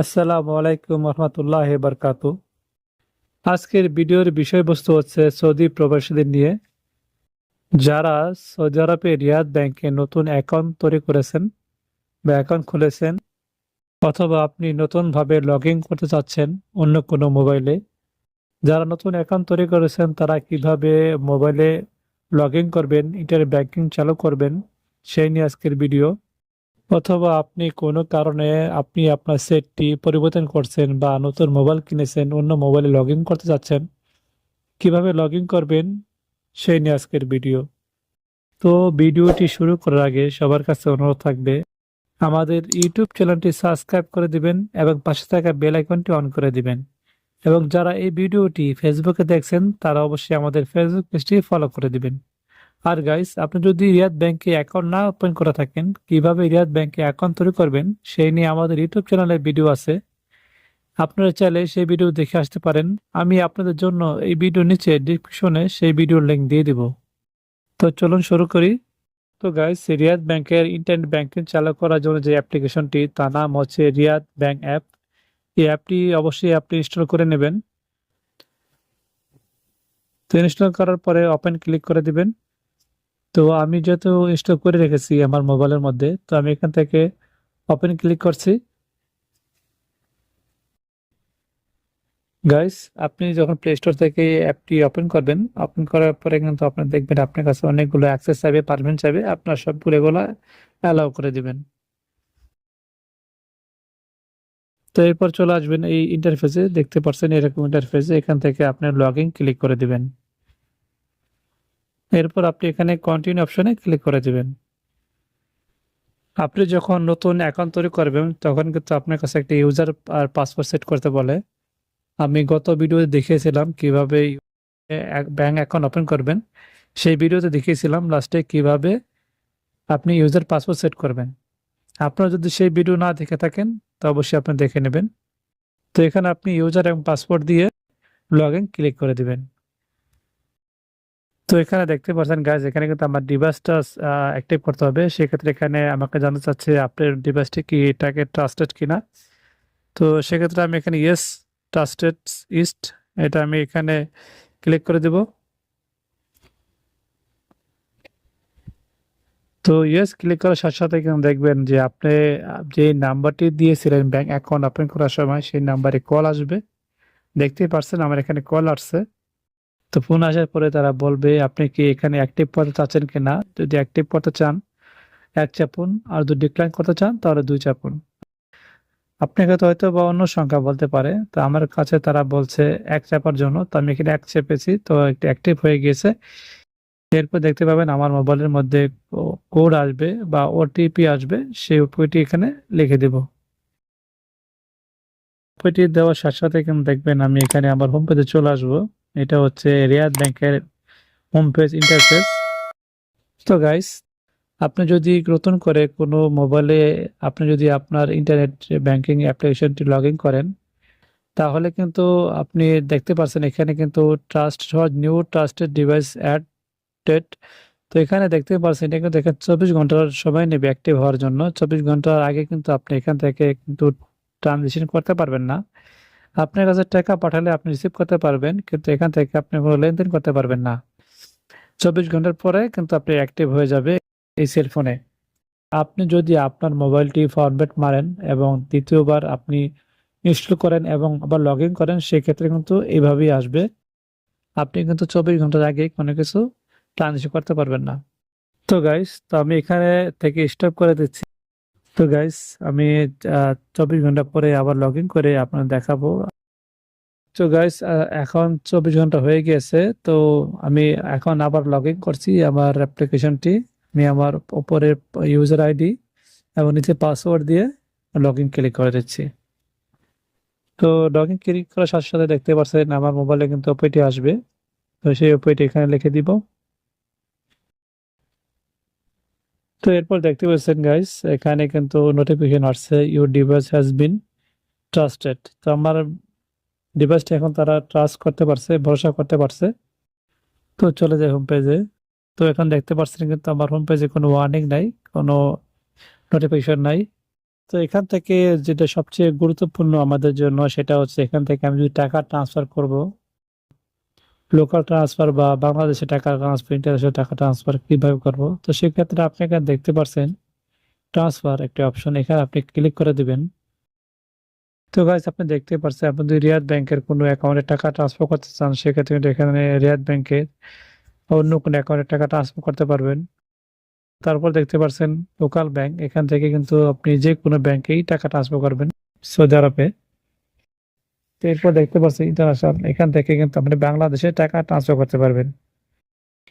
আসসালামু আলাইকুম রহমতুল্লাহ বরকাতু। আজকের ভিডিওর বিষয়বস্তু হচ্ছে সৌদি প্রবাসীদের নিয়ে। যারা সৌদি আরবে রিয়াদ ব্যাংকে নতুন অ্যাকাউন্ট তৈরি করেছেন বা অ্যাকাউন্ট খুলেছেন অথবা আপনি নতুনভাবে লগ ইন করতে চাচ্ছেন অন্য কোনো মোবাইলে, যারা নতুন অ্যাকাউন্ট তৈরি করেছেন তারা কীভাবে মোবাইলে লগ ইন করবেন, ইন্টারনেট ব্যাংকিং চালু করবেন, সেই নিয়ে আজকের ভিডিও। অথবা আপনি কোনো কারণে আপনি আপনার সেটটি পরিবর্তন করছেন বা নতুন মোবাইল কিনেছেন, অন্য মোবাইলে লগ করতে চাচ্ছেন, কীভাবে লগ করবেন সেই নিয়ে আজকের ভিডিও। তো ভিডিওটি শুরু করার আগে সবার কাছে অনুরোধ থাকবে, আমাদের ইউটিউব চ্যানেলটি সাবস্ক্রাইব করে দিবেন এবং পাশে থাকা বেল আইকনটি অন করে দিবেন। এবং যারা এই ভিডিওটি ফেসবুকে দেখছেন, তারা অবশ্যই আমাদের ফেসবুক পেজটি ফলো করে দিবেন। আর গাইস আপনি যদি রিয়াদ ব্যাংকে অ্যাকাউন্ট না ওপেন করে থাকেন, কীভাবে রিয়াদ ব্যাংকে অ্যাকাউন্ট তৈরি করবেন, সেই নিয়ে আমাদের ইউটিউব চ্যানেলে ভিডিও আছে। আপনারা চাইলে সেই ভিডিও দেখে আসতে পারেন। আমি আপনাদের জন্য এই ভিডিও নিচে ডিসক্রিপশনে সেই ভিডিওর লিঙ্ক দিয়ে দিব। তো চলুন শুরু করি। তো গাইস রিয়াদ ব্যাংকের ইন্টারনেট ব্যাংকিং চালু করার জন্য যে অ্যাপ্লিকেশনটি তার নাম হচ্ছে রিয়াদ ব্যাংক অ্যাপ এই অ্যাপটি অবশ্যই আপনি ইনস্টল করে নেবেন। তো ইনস্টল করার পরে ওপেন ক্লিক করে দিবেন। তো আমি যেহেতু ইনস্টল করে রেখেছি আমার মোবাইলের মধ্যে, তো আমি এখান থেকে ওপেন ক্লিক করছি। গাইস আপনি যখন প্লে স্টোর থেকে অ্যাপটি ওপেন করবেন ওপেন করার পরে কিন্তু আপনি দেখবেন আপনার কাছে অনেকগুলো অ্যাক্সেস চাইবে পারমিশন চাইবে, আপনার সবগুলো এগুলো অ্যালাউ করে দিবেন। তো এরপর চলে আসবেন এই ইন্টারফেসে দেখতে পাচ্ছেন এরকম ইন্টারফেসে এখান থেকে আপনি লগ ইন ক্লিক করে দিবেন। এরপর আপনি এখানে কন্টিনিউ অপশনে ক্লিক করে দেবেন। আপনি যখন নতুন অ্যাকাউন্ট তৈরি করবেন, তখন কিন্তু আপনার কাছে একটা ইউজার আর পাসওয়ার্ড সেট করতে বলে। আমি গত ভিডিওতে দেখিয়েছিলাম কীভাবে ব্যাংক অ্যাকাউন্ট ওপেন করবেন। সেই ভিডিওতে দেখিয়েছিলাম লাস্টে কীভাবে আপনি ইউজার পাসওয়ার্ড সেট করবেন। আপনারা যদি সেই ভিডিও না দেখে থাকেন, তো অবশ্যই আপনি দেখে নেবেন। তো এখানে আপনি ইউজার এবং পাসওয়ার্ড দিয়ে লগ ইন ক্লিক করে দিবেন। তো এখানে দেখতে পাচ্ছেন গাইজ এখানে কিন্তু আমার ডিভাইসটা অ্যাক্টিভ করতে হবে। সেক্ষেত্রে এখানে আমাকে জানতে চাচ্ছে আপনার ডিভাইসটি কি এটাকে ট্রাস্টেড কিনা। তো সেক্ষেত্রে আমি এখানে ইয়েস ট্রাস্টেড ইস্ট এটা আমি এখানে ক্লিক করে দেব। তো ইয়েস ক্লিক করার সাথে সাথে কিন্তু দেখবেন যে আপনি যে নাম্বারটি দিয়েছিলেন ব্যাংক অ্যাকাউন্ট ওপেন করার সময়, সেই নাম্বারে কল আসবে। দেখতেই পারছেন, আমার এখানে কল আসছে। তো ফোন আসার পরে তারা বলবে, আপনি কি এখানে অ্যাক্টিভ করতে চাচ্ছেন কি না যদি অ্যাক্টিভ করতে চান, এক চাপুন, আর যদি ডিক্লাইন করতে চান, তাহলে দুই চাপুন। আপনাকে তো হয়তো বা অন্য সংখ্যা বলতে পারে, তো আমার কাছে তারা বলছে এক চাপার জন্য। তো আমি এখানে এক চেপেছি, তো একটু অ্যাক্টিভ হয়ে গিয়েছে। এরপর দেখতে পাবেন আমার মোবাইলের মধ্যে কোড আসবে বা ওটিপি আসবে, সেই ওটিপি এখানে লিখে দেব। ওটিপি দেওয়ার সাথে সাথে দেখবেন আমি এখানে আমার হোম পেজে চলে আসব। এটা হচ্ছে রিয়াদ ব্যাংকের হোম পেজ ইন্টারফেস তো গাইস আপনি যদি নতুন করে কোনো মোবাইলে আপনি যদি আপনার ইন্টারনেট ব্যাংকিং অ্যাপ্লিকেশনটি লগ ইন করেন, তাহলে কিন্তু আপনি দেখতে পাচ্ছেন এখানে কিন্তু trust new trusted device added তো এখানে দেখতে পাচ্ছেন এটা কিন্তু এখানে চব্বিশ ঘণ্টার সময় নেবে অ্যাক্টিভ হওয়ার জন্য। চব্বিশ ঘণ্টার আগে কিন্তু আপনি এখান থেকে কিন্তু ট্রানজেকশন করতে পারবেন না। আপনার কাছে টাকা পাঠালে আপনি রিসিভ করতে পারবেন, কিন্তু এখান থেকে আপনি কোনো লেনদেন করতে পারবেন না। চব্বিশ ঘণ্টার পরে কিন্তু আপনি অ্যাক্টিভ হয়ে যাবে এই সেলফোনে আপনি যদি আপনার মোবাইলটি ফরম্যাট মারেন এবং দ্বিতীয়বার আপনি ইনস্টল করেন এবং আবার লগ ইন করেন, সেক্ষেত্রে কিন্তু এইভাবেই আসবে। আপনি কিন্তু চব্বিশ ঘণ্টার আগে কোনো কিছু ট্রানজেকশন করতে পারবেন না। তো গাইস তো আমি এখানে থেকে স্টপ করে দিচ্ছি। তো গাইস আমি চব্বিশ ঘণ্টা পরে আবার লগ ইন করে আপনার দেখাবো। তো গাইস এখন চব্বিশ ঘণ্টা হয়ে গিয়েছে তো আমি এখন আবার লগ ইন করছি আমার অ্যাপ্লিকেশনটি আমি আমার উপরের ইউজার আইডি এবং নিচে পাসওয়ার্ড দিয়ে লগ ইন ক্লিক করে দিচ্ছি। তো লগ ইন ক্লিক করার সাথে সাথে দেখতে পাচ্ছেন আমার মোবাইলে কিন্তু ওপিটি আসবে। তো সেই ওপিটি এখানে লিখে দিব। তো এরপর দেখতে পাচ্ছেন গাইস এখানে কিন্তু নোটিফিকেশন আসছে your device has been trusted তো আমার ডিভাইসটা এখন তারা ট্রাস্ট করতে পারছে, ভরসা করতে পারছে। তো চলে যায় হোম পেজে তো এখন দেখতে পাচ্ছেন কিন্তু আমার হোম পেজে কোনো ওয়ার্নিং নাই, কোনো নোটিফিকেশন নাই। তো এখান থেকে যেটা সবচেয়ে গুরুত্বপূর্ণ আমাদের জন্য, সেটা হচ্ছে এখান থেকে আমি যদি টাকা ট্রান্সফার করব লোকাল ট্রান্সফার বা বাংলাদেশে টাকা ট্রান্সফার ইন্টারন্যাশনাল টাকা ট্রান্সফার কীভাবে করব? তো সেক্ষেত্রে আপনি এখানে দেখতে পাচ্ছেন ট্রান্সফার একটি অপশন এখানে আপনি ক্লিক করে দিবেন। তো গাইজ আপনি দেখতে পাচ্ছেন আপনি যদি রিয়াদ ব্যাংকের কোনো অ্যাকাউন্টে টাকা ট্রান্সফার করতে চান, সেক্ষেত্রে কিন্তু এখানে রিয়াদ ব্যাংকের অন্য কোনো অ্যাকাউন্টে টাকা ট্রান্সফার করতে পারবেন। তারপর দেখতে পাচ্ছেন লোকাল ব্যাংক এখান থেকে কিন্তু আপনি যে কোনো ব্যাংকেই টাকা ট্রান্সফার করবেন। সৌদি আরবে। তো এরপর দেখতে পাচ্ছি ইন্টারন্যাশনাল এখান থেকে কিন্তু আপনি বাংলাদেশে টাকা ট্রান্সফার করতে পারবেন।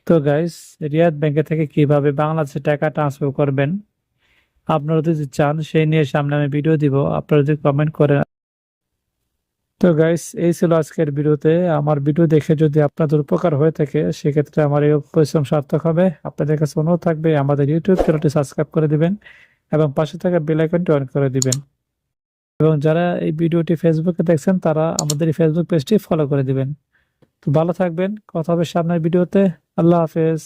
তো গাইস রিয়াদ ব্যাংকে থেকে কীভাবে বাংলাদেশে টাকা ট্রান্সফার করবেন? আপনারা যদি চান, সেই নিয়ে সামনে আমি ভিডিও দিব, আপনারা যদি কমেন্ট করেন। তো গাইস এই ছিল আজকের ভিডিওতে। আমার ভিডিও দেখে যদি আপনাদের উপকার হয়ে থাকে, সেক্ষেত্রে আমার এই পরিশ্রম সার্থক হবে। আপনাদের কাছে অনুরোধ থাকবে, আমাদের ইউটিউব চ্যানেলটি সাবস্ক্রাইব করে দিবেন এবং পাশে থাকা বেল আইকনটি অন করে দিবেন। এবং যারা এই ভিডিওটি ফেসবুকে দেখছেন, তারা আমাদের এই ফেসবুক পেজটি ফলো করে দিবেন। তো ভালো থাকবেন, কথা হবে সামনের ভিডিওতে। আল্লাহ হাফেজ।